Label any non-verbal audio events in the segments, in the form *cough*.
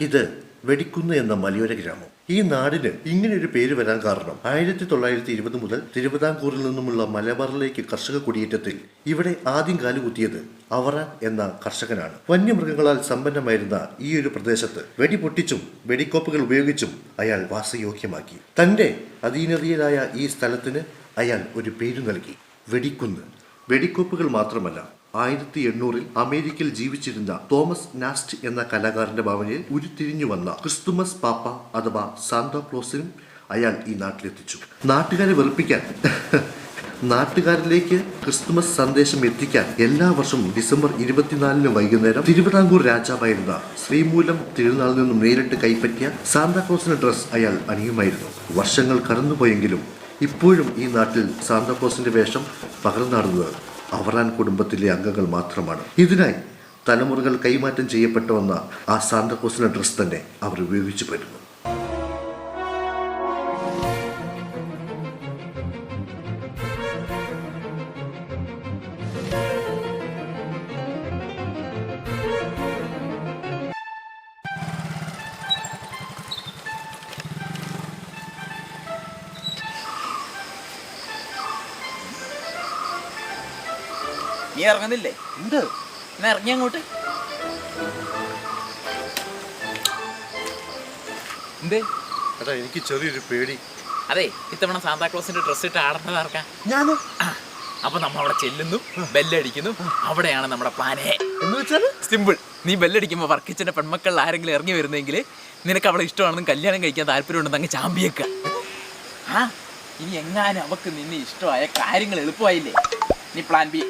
ഇത് വെടിക്കുന്ന് എന്ന മലയോര ഗ്രാമം. ഈ നാടിന് ഇങ്ങനെ ഒരു പേര് വരാൻ കാരണം ആയിരത്തി തൊള്ളായിരത്തി ഇരുപത് മുതൽ തിരുവിതാംകൂറിൽ നിന്നുമുള്ള മലബാറിലേക്ക് കർഷക കുടിയേറ്റത്തിൽ ഇവിടെ ആദ്യം കാലുകുത്തിയത് അവറാൻ എന്ന കർഷകനാണ്. വന്യമൃഗങ്ങളാൽ സമ്പന്നമായിരുന്ന ഈ ഒരു പ്രദേശത്ത് വെടിപൊട്ടിച്ചും വെടിക്കോപ്പുകൾ ഉപയോഗിച്ചും അയാൾ വാസയോഗ്യമാക്കി. തന്റെ അധീനതയിലായ ഈ സ്ഥലത്തിന് അയാൾ ഒരു പേര് നൽകി. വെടിക്കുന്ന്. വെടിക്കോപ്പുകൾ മാത്രമല്ല ആയിരത്തി എണ്ണൂറിൽ അമേരിക്കയിൽ ജീവിച്ചിരുന്ന തോമസ് നാസ്റ്റ് എന്ന കലാകാരന്റെ ഭാവനയിൽ ഉരുത്തിരിഞ്ഞു വന്ന ക്രിസ്തുമസ് പാപ്പ അഥവാ സാന്താക്ലോസിനും അയാൾ ഈ നാട്ടിലെത്തിച്ചു. നാട്ടുകാരെ വെറുപ്പിക്കാൻ *laughs* നാട്ടുകാരിലേക്ക് ക്രിസ്തുമസ് സന്ദേശം എത്തിക്കാൻ എല്ലാ വർഷവും ഡിസംബർ ഇരുപത്തിനാലിന് വൈകുന്നേരം തിരുവിതാംകൂർ രാജാവായിരുന്ന ശ്രീമൂലം തിരുനാളിൽ നിന്നും നേരിട്ട് കൈപ്പറ്റിയ സാന്താക്ലോസിന്റെ ഡ്രസ് അയാൾ അണിയുമായിരുന്നു. വർഷങ്ങൾ കടന്നുപോയെങ്കിലും ഇപ്പോഴും ഈ നാട്ടിൽ സാന്താക്ലോസിന്റെ വേഷം പകർന്നാടുന്നത് അവറാൻ കുടുംബത്തിലെ അംഗങ്ങൾ മാത്രമാണ്. ഇതിനായി തലമുറകൾ കൈമാറ്റം ചെയ്യപ്പെട്ടു വന്ന ആ സാന്താക്ലോസിന്റെ ഡ്രസ് തന്നെ അവർ ഉപയോഗിച്ചു വരുന്നു ഇറങ്ങുന്നില്ലേ? ഉണ്ട്. എന്നാ ഇറങ്ങി അങ്ങോട്ട്. എന്തേ? എടാ എനിക്ക് ചെറിയൊരു പേടി. അതെ ഇത്തവണ സാന്താക്ലോസിന്റെ ഡ്രസ് ഇട്ട് ആടുന്നത് ആർക്കാ? ഞാൻ അപ്പൊ നമ്മൾ അവിടെ ചെല്ലുന്നു ബെല്ലടിക്കുന്നു. അവിടെയാണ് നമ്മുടെ പ്ലാനേ എന്ന് വെച്ചാൽ സിമ്പിൾ നീ ബെല്ലടിക്കുമ്പോൾ വർക്കിച്ചന്റെ പെൺമക്കളിൽ ആരെങ്കിലും ഇറങ്ങി വരുന്നെങ്കിൽ നിനക്ക് അവളെ ഇഷ്ടമാണെന്നും കല്യാണം കഴിക്കാൻ താല്പര്യമുണ്ടെന്ന് അങ്ങ് ചാമ്പിയേക്ക. ആ ഇനി എങ്ങാനും അവക്ക് നിന്നെ ഇഷ്ടമായ കാര്യങ്ങൾ എളുപ്പമായില്ലേ? നീ പ്ലാൻ ബി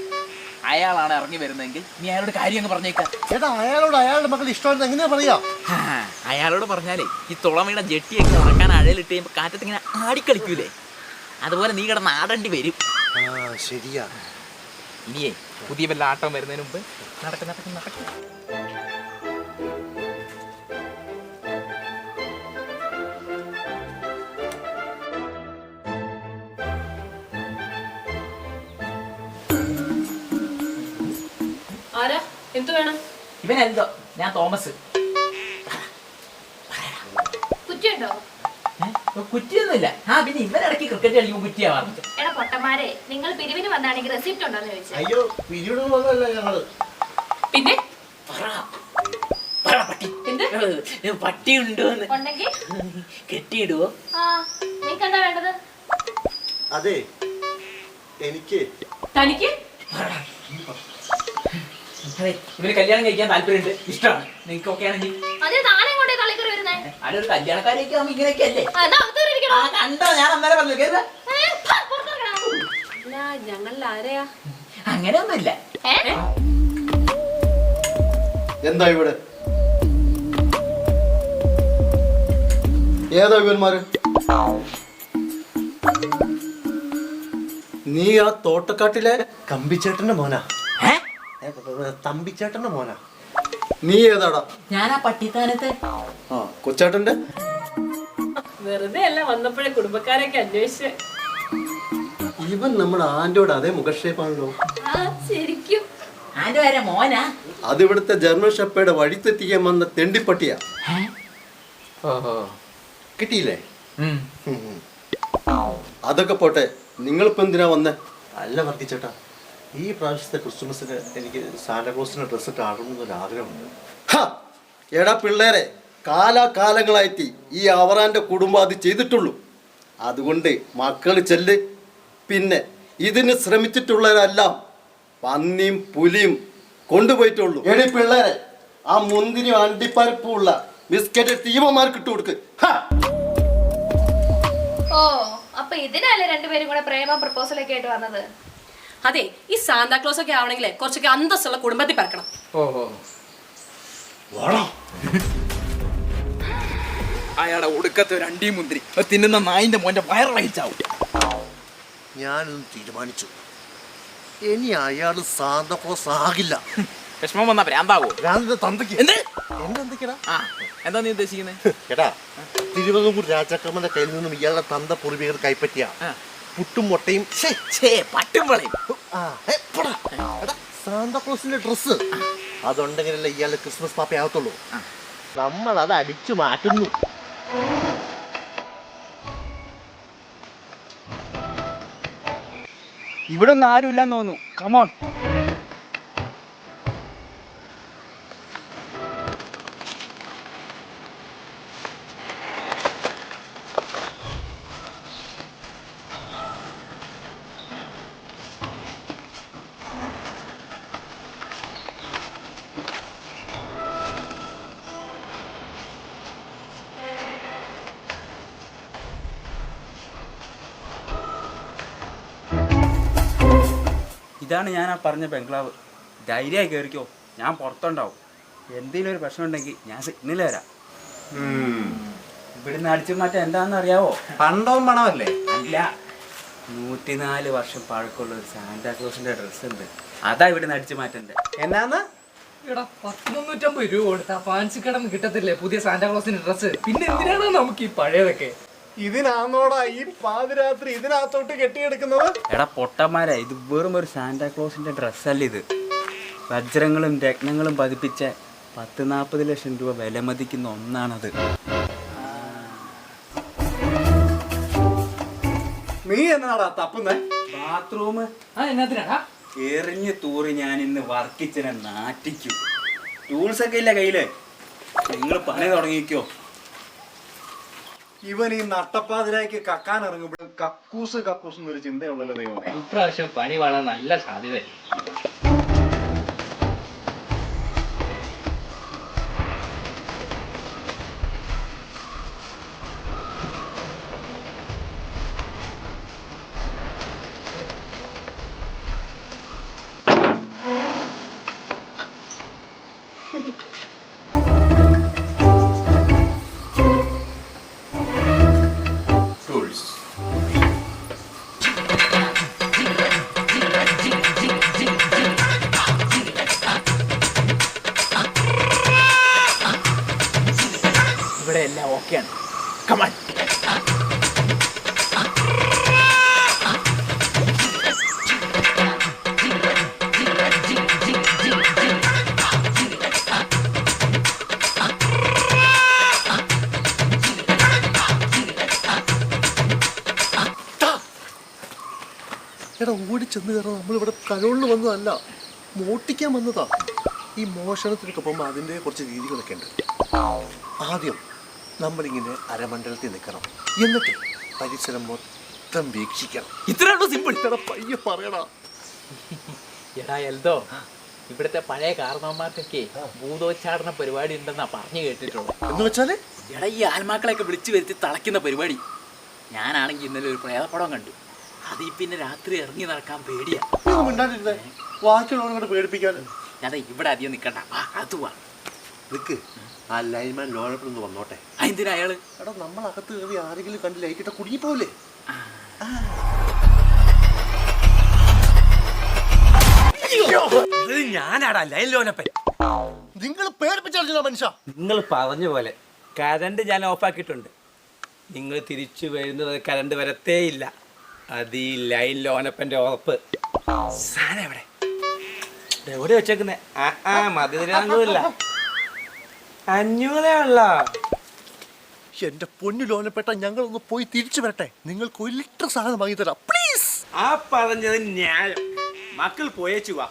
അയാളാണ് ഇറങ്ങി വരുന്നതെങ്കിൽ നീ അയാളോട് കാര്യം അങ്ങ് പറഞ്ഞേക്കാം. ചേട്ടാ അയാളോട് അയാളുടെ മക്കൾ ഇഷ്ടമാണെന്ന് എങ്ങനെയാ പറയാ? അയാളോട് പറഞ്ഞാലേ ഈ തുളമയുടെ ജെട്ടിയൊക്കെ ഉറക്കാൻ അഴയിലിട്ട് കഴിയുമ്പോൾ കാറ്റത്ത് ഇങ്ങനെ ആടിക്കളിക്കൂലേ? അതുപോലെ നീ കിടന്ന് ആടേണ്ടി വരും. ശരിയാ. ഇനിയേ പുതിയ വല്ല ആട്ടം വരുന്നതിന് മുമ്പ് നടക്കും നടക്കും നടക്കും. എന്തു വേണം? ഇവൻ എന്തോ ഞാൻ തോമസ്. കുറ്റിയുണ്ടോ? കുറ്റിയൊന്നുമില്ല. ആ പിന്നെ ഇവനിടയ്ക്ക് ക്രിക്കറ്റ് കളിക്കുമ്പോൾ കുറ്റിയാവാറുണ്ട് എടാ പൊട്ടന്മാരെ നിങ്ങൾ പിരിവിന് വന്നാണെങ്കിൽ റെസിപ്റ്റ് ഉണ്ടോന്ന് ചോദിച്ചു. അയ്യോ പിരിവിടുന്നതല്ല ഞങ്ങൾ. പിന്നെ? പറ. പറ പട്ടി. എന്ത്? പട്ടി ഉണ്ടോന്ന്. ഉണ്ടെങ്കിൽ? കെട്ടിയിടുവോ? ആ നിനക്ക് എന്താ വേണ്ടത്? അതെ എനിക്ക്. തനിക്ക്? അതെ. ഇവന് കല്യാണം കഴിക്കാൻ താല്പര്യമുണ്ട്. ഇഷ്ടമാണ്. നിങ്ങൾക്ക് ഒക്കെ ആണെങ്കിൽ. അതിന് താനെ കൊണ്ടേ തള്ളിക്കറി വരുന്നേ. അതൊരു കല്യാണക്കാരെയൊക്കെ ആവുമ്പോ ഇങ്ങനെയൊക്കെ അല്ലേ? ആ? കണ്ടോ? ഞാൻ അന്നേരം പറഞ്ഞു ഞങ്ങളിൽ ആരെയാ? അങ്ങനെയൊന്നുമില്ല. ഏ? എന്താ ഇവിടെ? ഏതാ ഇവന്മാര്? നീ ആ തോട്ടക്കാട്ടിലെ കമ്പിച്ചേട്ടന്റെ മോനാ. തമ്പിച്ചേട്ടന്റെ മോനാ. നീ ഏതാടാ? ഞാൻ ആ പട്ടിത്താനത്തെ. ആ കൊച്ചേട്ടന്റെ? വെറുതെ അല്ല വന്നപ്പോഴേ കുടുംബക്കാരൊക്കെ അന്വേഷിച്ച്. ഇവൻ നമ്മുടെ ആന്റോട് അതേ മുഖക്ഷേപ്പാണല്ലോ ആ ശരിക്കും. ആന്റെ വരെ മോനാ? അത് ഇവിടുത്തെ ജർമ്മൻ ഷപ്പയുടെ വഴിത്തെറ്റിക്കാൻ വന്ന തെണ്ടിപ്പട്ടിയാ. കിട്ടിയില്ലേ. അതൊക്കെ പോട്ടെ നിങ്ങളിപ്പോ എന്തിനാ വന്നേ? അല്ല വർദ്ധിച്ചേട്ടാ ഈ പ്രാവശ്യത്തെ ക്രിസ്തുമസിന് എനിക്ക് സാന്റാക്ലോസിന്റെ ഡ്രസ്സ് ഇട്ട് ആടണമെന്നൊരു ആഗ്രഹമുണ്ട് ഹ! എടാ പിള്ളേരെ കാലാകാലങ്ങളായിട്ട് ഈ അവറാന്റെ കുടുംബം അത് ചെയ്തിട്ടുള്ളൂ. അതുകൊണ്ട് മക്കൾ ചെല്ല്. പിന്നെ ഇതിന് ശ്രമിച്ചിട്ടുള്ളവരെല്ലാം പന്നിയും പുലിയും കൊണ്ടുപോയിട്ടുള്ളൂ. എടി പിള്ളേരെ ആ മുന്തിരി അണ്ടിപ്പരപ്പുള്ള ബിസ്ക്കറ്റ് തീമമാർക്ക് ഇട്ട് കൊടുക്ക്. ഹ! ഓ അപ്പൊ ഇതിനല്ലേ രണ്ടുപേരും കൂടെ പ്രേമ പ്രപ്പോസൽ ഒക്കെ ആയിട്ട് വന്നത്? അതെ ഈ സാന്താക്ലോസ് ഒക്കെ ആവണെങ്കിൽ കുറച്ചൊക്കെ അന്തസ്സുള്ള കുടുംബത്തിൽ പറക്കണം. അയാളെ ഒടുക്കത്തെ ഒരു അണ്ടി മുന്തിരി. തിന്നുന്ന നായിന്റെ മോന്റെ വയറിളയിച്ചാവും. ഞാനൊന്ന് തീരുമാനിച്ചു. ഇനി അയാൾ സാന്താക്ലോസ് ആകില്ല. വിഷമം വന്നാ ഭ്രാന്താവോ? തന്തയ്ക്ക്. എന്ത്? എന്നെ എന്തൊക്കെയാ എന്താ നീ ഉദ്ദേശിക്കുന്നത് എടാ തിരുവനന്തപുരം രാജാക്കന്മാരുടെ കയ്യിൽ നിന്നും ഇയാളുടെ തന്ത പൂർവികർ കൈപ്പറ്റിയ. ആ. പുട്ടും മുട്ടയും പട്ടും വളയും. സാന്താക്ലോസിന്റെ ഡ്രസ്സ്. അതുണ്ടെങ്കിലല്ലേ ഇയാൾ ക്രിസ്മസ് പാപ്പയാകത്തുള്ളൂ നമ്മൾ അത് അടിച്ചു മാറ്റുന്നു. ഇവിടെ ഒന്നും ആരും ഇല്ലെന്ന് തോന്നുന്നു കമോൺ ഇതാണ് ഞാൻ ആ പറഞ്ഞ ബംഗ്ലാവ്. ധൈര്യമായി കയറിക്കോ ഞാൻ പുറത്തുണ്ടാവും. എന്തെങ്കിലും ഒരു പ്രശ്നം ഉണ്ടെങ്കിൽ ഞാൻ സിഗ്നൽ വരാം ഇവിടുന്ന് അടിച്ചു മാറ്റം എന്താണെന്ന് അറിയാവോ? പണ്ടവും പണമല്ലേ? അല്ല. നൂറ്റിനാല് വർഷം പഴക്കമുള്ള ഒരു സാന്റാക്ലോസിന്റെ ഡ്രസ് ഉണ്ട്. അതാ ഇവിടുന്ന് അടിച്ചു മാറ്റണ്ടേ. എന്നാന്ന്? എടാ പത്തുമുന്നൂറ്റമ്പത് രൂപ കൊടുത്താ. ഫാൻസി കിടന്ന് കിട്ടത്തില്ലേ? പുതിയ സാന്റാക്ലോസിന്റെ ഡ്രസ്സ് പിന്നെ എന്തിനാണ് നമുക്ക് ഈ പഴയതൊക്കെ? ഇതിനാന്നോടാ ഈ പാതിരാത്രി ഇതിനകത്തോട്ട് കെട്ടിയെടുക്കുന്നത്? എടാ പൊട്ടന്മാരെ ഇത് വെറും ഒരു സാന്റാക്ലോസിന്റെ ഡ്രസ്സല്ല ഇത്. വജ്രങ്ങളും രത്നങ്ങളും പതിപ്പിച്ച പത്ത് നാൽപ്പത് ലക്ഷം രൂപ വില മതിക്കുന്ന ഒന്നാണത്. നീ എന്നാടാ തപ്പുന്നേ? ബാത്റൂം. ആ എന്നാത്തിനാടാ? എറിഞ്ഞ് തൂറി ഞാൻ ഇന്ന് വർക്കിച്ചിനെ നാറ്റിക്കും. ടൂൾസ് ഒക്കെ ഇല്ല കയ്യിൽ? നിങ്ങൾ പണി തുടങ്ങിക്കോ. ഇവൻ ഈ നട്ടപ്പാതിരായിക്ക് കക്കാൻ ഇറങ്ങുമ്പോഴും കക്കൂസ് കക്കൂസ് എന്നൊരു ചിന്തയുള്ളല്ലോ ദൈവമേ. ഇപ്രാവശ്യം പനി വളരെ നല്ല സാധ്യത എടാ ഓടിച്ചെന്ന് കയറാൻ നമ്മളിവിടെ കരോളിൽ വന്നതല്ല. മോട്ടിക്കാൻ വന്നതാ. ഈ മോഷണത്തിനൊക്കെ പോകുമ്പോൾ അതിന്റെ കുറച്ച് രീതികളൊക്കെ ഉണ്ട്. ആദ്യം നമ്മളിങ്ങനെ അരമണ്ഡലത്തിൽ നിൽക്കണം. എന്നിട്ട് പരിസരം മൊത്തം വീക്ഷിക്കണം. ഇത്രയാണോ സിമ്പിൾ ഇത്ര പയ്യെ പറയടാ. എടാ എൽദോ ഇവിടുത്തെ പഴയ കാരണവന്മാർക്കൊക്കെ ഭൂതോച്ചാടന പരിപാടി ഉണ്ടെന്നാ പറഞ്ഞു കേട്ടിട്ടുള്ളത്. എന്ന് വെച്ചാൽ? എടാ ഈ ആത്മാക്കളെയൊക്കെ വിളിച്ചു വരുത്തി തളയ്ക്കുന്ന പരിപാടി. ഞാനാണെങ്കിൽ ഇന്നലെ ഒരു പ്രേതപ്പടം കണ്ടു. അതിൽ പിന്നെ രാത്രി ഇറങ്ങി നടക്കാൻ പേടിയാ. പേടിപ്പിക്കാൻ. ഇവിടെ അധികം നിൽക്കണ്ട വാ അത് വാ. നിക്ക്. ആ ലൈൻമാൻ ലോഴപ്പെടുന്ന് വന്നോട്ടെ. എന്തിനാ അയാൾ? എടാ നമ്മൾ അകത്ത് കയറി ആരെങ്കിലും കണ്ട് ലൈറ്റിട്ട കുടുങ്ങിപ്പോവില്ലേ? ഇത് ഞാനാടാ ലൈൻ ലോനപ്പൻ. നിങ്ങൾ പേടിപ്പിച്ചാ മനുഷ്യ. നിങ്ങൾ പറഞ്ഞ പോലെ കരണ്ട് ഞാൻ ഓഫാക്കിയിട്ടുണ്ട്. നിങ്ങൾ തിരിച്ചു വരുന്നത് കരണ്ട് വരത്തേ ഇല്ല അത് ഈ ലൈൻ ലോനപ്പന്റെ ഉറപ്പ്. സാധനം എവിടെ? എവിടെ വെച്ചേക്കുന്നേ. ആ ആ തരാനില്ല അഞ്ഞൂറേ ഉള്ള? എന്റെ പൊന്നു ലോനപ്പെട്ട ഞങ്ങളൊന്ന് പോയി തിരിച്ചു വരട്ടെ. നിങ്ങൾക്ക് ഒരു ലിറ്റർ സാധനം വാങ്ങി തരാം. പ്ലീസ് ആ പറഞ്ഞത് ന്യായം. മക്കൾ പോയേച്ചു വാ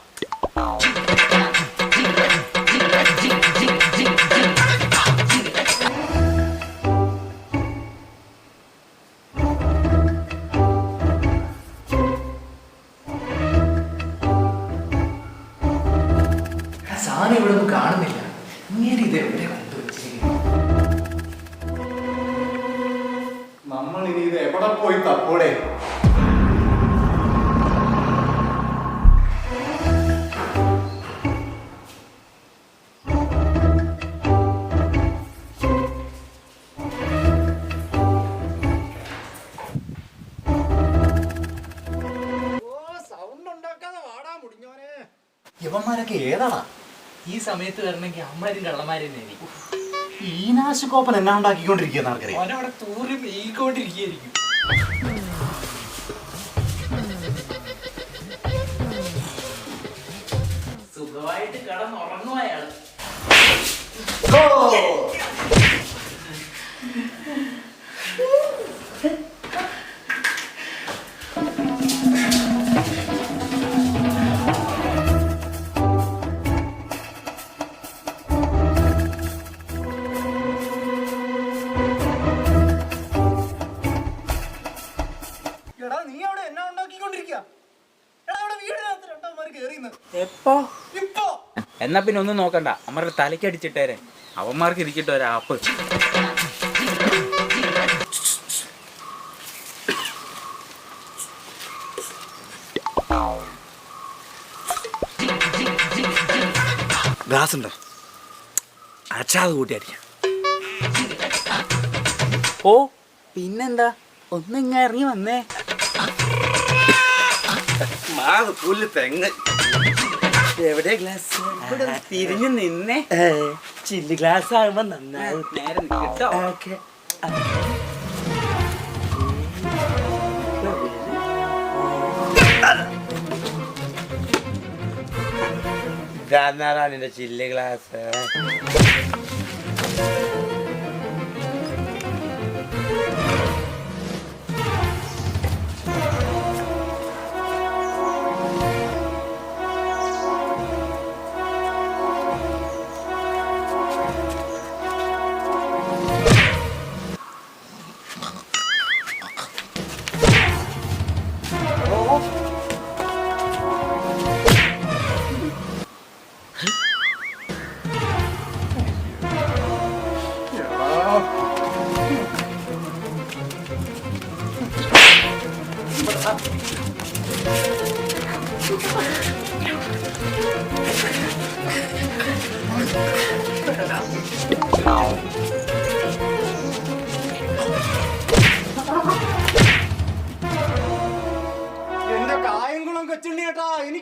ഇവന്മാരൊക്കെ ഏതാണ്? ഈ സമയത്ത് വരണമെങ്കിൽ അമ്മരും കള്ളന്മാരും ആയിരിക്കും ഈ നാശക്കോപ്പൻ എന്നാ ഉണ്ടാക്കിക്കൊണ്ടിരിക്കുന്ന ആർക്കറിയാം അവനവിടെ തൂറി നീക്കൊണ്ടിരിക്കുകയായിരിക്കും സുഖമായിട്ട് കിടന്നുറങ്ങും എന്നാ പിന്നെ ഒന്നും നോക്കണ്ട. അമ്മരുടെ തലയ്ക്ക് അടിച്ചിട്ടേരെ. അവന്മാർക്ക് ഇരിക്കട്ടെ ഒരു ആപ്പ്. ഗ്ലാസ് ഉണ്ടോ അച്ചാത് കൂട്ടി അടിക്കാം ഓ പിന്നെന്താ? ഒന്നിങ്ങ ഇറങ്ങി വന്നേ. മാവ് പുല്ല് തെങ്ങ്. എവിടെ ഗ്ലാസ് തിരിഞ്ഞു നിന്നേ. ചില്ല് ഗ്ലാസ് ആകുമ്പോ നന്നാവും നേരം കിട്ടോ ഓക്കെ. ഗാനാറാണിന്റെ ചില്ല് ചില്ലി ഗ്ലാസ്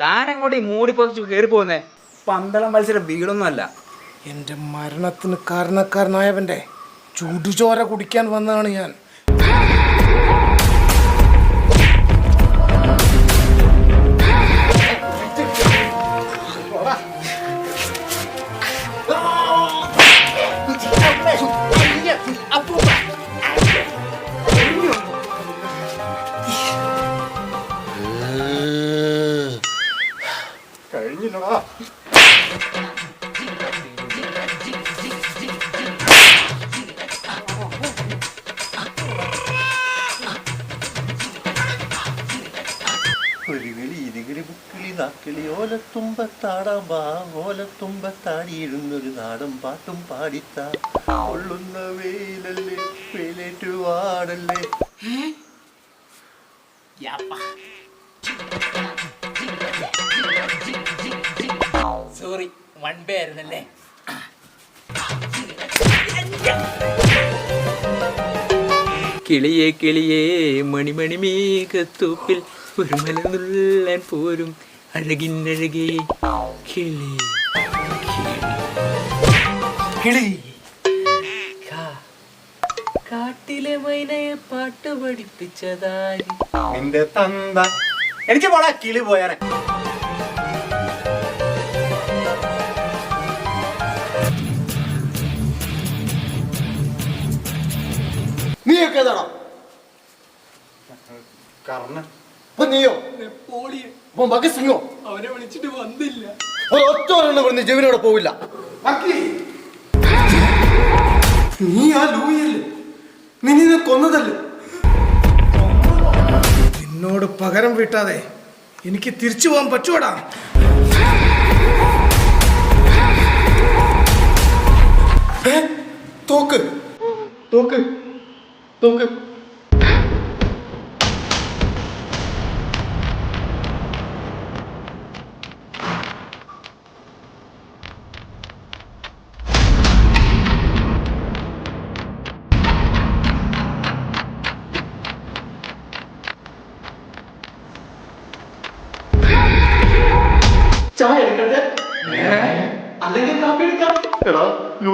താനങ്ങോട്ട് ഈ മൂടി പൊതിച്ച് കയറി പോകുന്നേ പന്തളം മത്സരം വീടൊന്നും അല്ല എന്റെ മരണത്തിന് കാരണക്കാരനായവന്റെ ചൂടുചോര കുടിക്കാൻ വന്നതാണ് ഞാൻ. കഴിഞ്ഞില്ലടാ. ഒരു കിളി ഇരുകിളി മുക്കിളി നാക്കിളി. ഓലത്തുമ്പത്താടാം വാ ഓലത്തുമ്പത്താടിയിരുന്നൊരു നാടൻ പാട്ടും പാടിത്താ. കൊള്ളുന്ന വെയിലല്ലേ വെയിലേറ്റു വാടല്ലേ. സോറി വൺ ബേ ആയിരുന്നല്ലേ? കിളിയേ കിളിയേ മണിമണി മേഘത്തൂപ്പിൽ ഒരു മല നുള്ളാൻ പോരും. അഴകിന്നഴകേ കിളി കിളി. കാ- കാട്ടിലെ മൈനയെ പാട്ട് പഠിപ്പിച്ചതായി. നിന്റെ തന്ത. എനിക്ക് പോടാ കിളി പോയാനെ. അപ്പൊ നീയോ? അപ്പൊ ഭഗത് അവനെ വിളിച്ചിട്ട് വന്നില്ല. ഒരൊറ്റ ഒരെണ്ണം ഇവിടുന്ന് ജീവനോടെ പോവില്ല. നീ ആ ലൂയല്ലേ നിന്നെ കൊന്നതല്ലേ? നിന്നോട് പകരം വീട്ടാതെ എനിക്ക് തിരിച്ചു പോകാൻ പറ്റുവാടാ? തോക്ക്. തോക്ക്. തോക്ക് എടുക്കാം. എടാ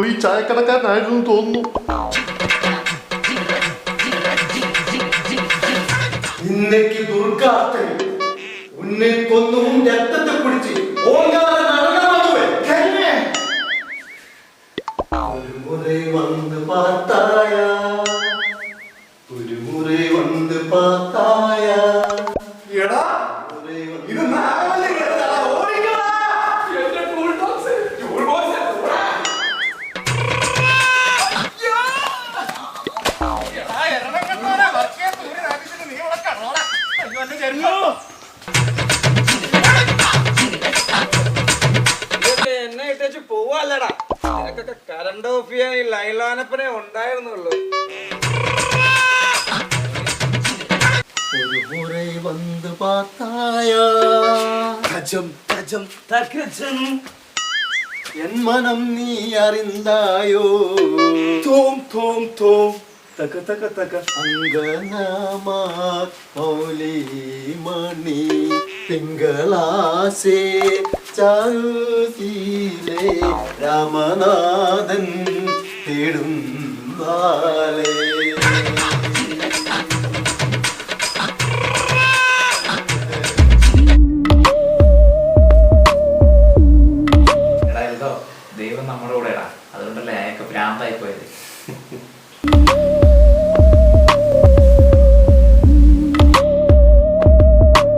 ഈ ചായക്കടക്കാരനായിരുന്നു തോന്നുന്നു. उन्ने की दुर्गा उन्ने को പരപ്പനെ ഉണ്ടായിരുന്നുള്ളൂ. ഒരു വന്ന് பார்த்தாயா தஜம் தஜம் தகஜம் என் மனம் நீ அறிந்தாயோ തക തക തക. അങ്കനമാ മണി തിങ്കളാസേ ചാരുതീലേ രാമനാഥൻ. தேடும் வாலே.